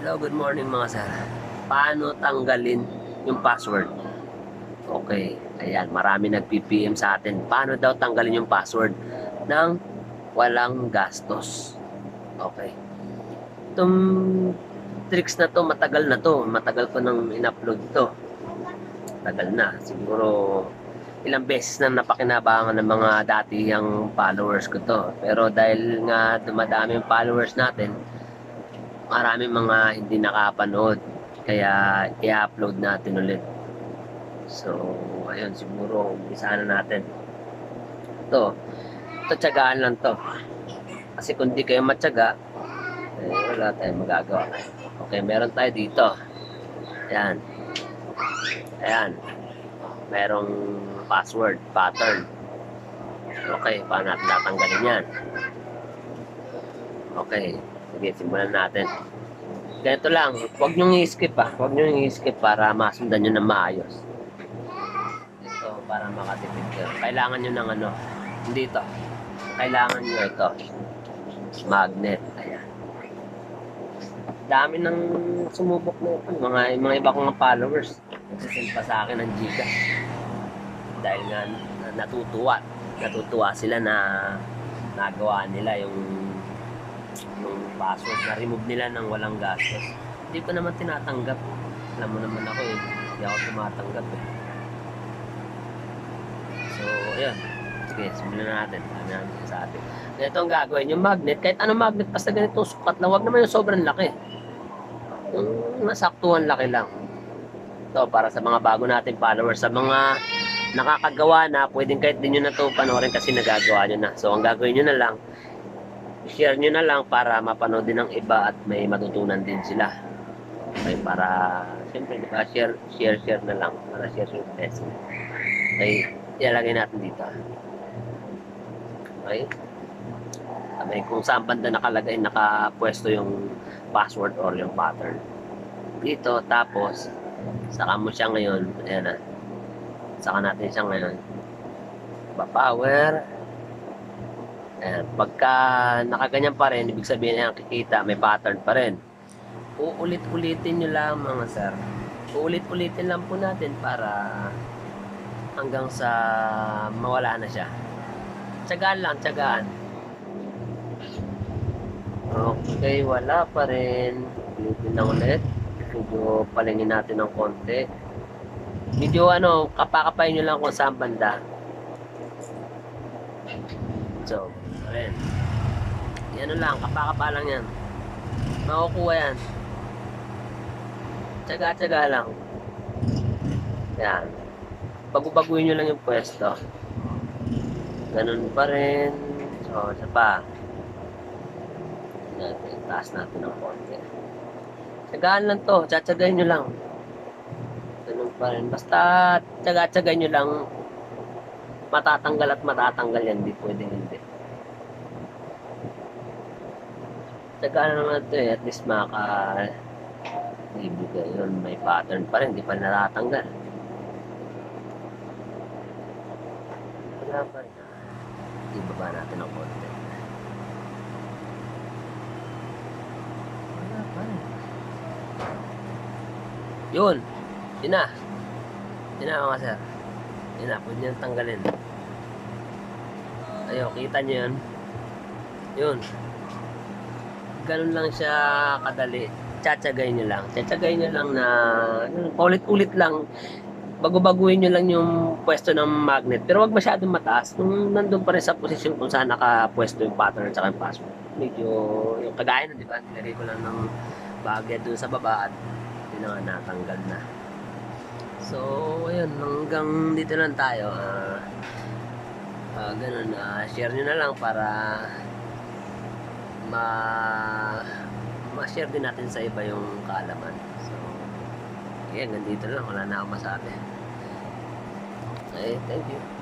Hello, good morning mga sir. Paano tanggalin yung password? Okay, ayan, marami nag-PPM sa atin. Paano daw tanggalin yung password ng walang gastos? Okay. Itong tricks na to, matagal na to. Matagal ko nang in-upload to. Tagal na. Siguro ilang beses na napakinabangan ng mga dati yung followers ko to. Pero dahil nga dumadami yung followers natin, maraming mga hindi nakapanood. Kaya i-upload natin ulit. So, ayun, siguro umpisa na natin. Ito, ito lang to. Kasi kung di kayo matyaga, eh, wala tayong magagawa. Okay, meron tayo dito. Ayan. Ayan. Merong password, pattern. Okay, paano natin tatanggalin yan? Okay, sige, simulan natin. Ganito lang, huwag nyo i-skip ah. Huwag nyo i-skip para masundan nyo na maayos. Ito, para makatipid kayo. Kailangan nyo ng ano, dito. Kailangan nyo ito. Magnet. Ayan. Dami nang sumubok na ito. Mga, mga iba kong followers. Nagsisend pa sa akin ng Gcash. Dahil nga na- natutuwa. Natutuwa sila na nagawa nila yung yung password na remove nila ng walang gastos. Hindi ko naman tinatanggap. Alam mo naman ako eh. Hindi ako tumatanggap eh. So, ayun. Sige, simulan na natin. Ano namin sa atin. Ganito ang gagawin. Yung magnet, kahit anong magnet, basta ganitong sukat lang. Huwag naman yung sobrang laki. Yung nasaktuhan laki lang. Ito, para sa mga bago nating followers. Sa mga nakakagawa na, pwedeng kahit din nyo na ito panoorin kasi nagagawa nyo na. So, ang gagawin nyo na lang, share nyo na lang para mapanood din ng iba at may matutunan din sila. Okay, para, siyempre, di ba, share, share, share na lang para share yung test. Okay, ilalagay natin dito. Okay? Sabay, kung saan banda nakalagay, nakapwesto yung password or yung pattern. Dito, tapos, saka mo siya ngayon, ayan na, saka natin siya ngayon, pa-power, Ayan. Pagka nakaganyan pa rin, ibig sabihin na kikita, may pattern pa rin. Uulit-ulitin nyo lang mga sir. Uulit-ulitin lang po natin para hanggang sa mawala na siya. Tsagaan lang, tsagaan. Okay, wala pa rin. Ulitin na ulit. Medyo palingin natin ng konti. Medyo ano, kapakapain nyo lang kung saan banda. So, ayan. Yan lang, kapakapa lang yan. Makukuha yan. Tsaga-tsaga lang. Yan. Bago-baguhin nyo lang yung pwesto. Ganun pa rin. So, isa pa. Natin, taas natin ng konti. Tsagaan lang to. Tsatsagayin nyo lang. Ganun pa rin. Basta, tsaga-tsagayin nyo lang matatanggal at matatanggal yan. Hindi pwedeng hindi. Tsaga na naman ito eh. At least maka ibigay yun. May pattern pa rin. Hindi pa natatanggal. Wala pa rin. Ibaba natin ang konti. Wala pa rin. Yun. Yun na. Yun na mga sir. Yun na. Pwede nyo tanggalin. Ayo, kita nyo yun. Yun. Ganun lang siya kadali. Tsatsagay nyo lang. Tsatsagay nyo lang na paulit-ulit lang. Bago-baguhin nyo lang yung pwesto ng magnet. Pero wag masyadong mataas. Nung nandun pa rin sa posisyon kung saan nakapwesto yung pattern at saka. Medyo yung kagaya na, di ba? Nilagay ko lang ng bagay dun sa baba at yun na nga natanggal na. So, ayun, hanggang dito lang tayo. Ah, ah, ganun, ah, share nyo na lang para ma ma-share din natin sa iba yung kaalaman. So, yeah, hanggang dito lang. Wala na akong masabi. Okay, thank you.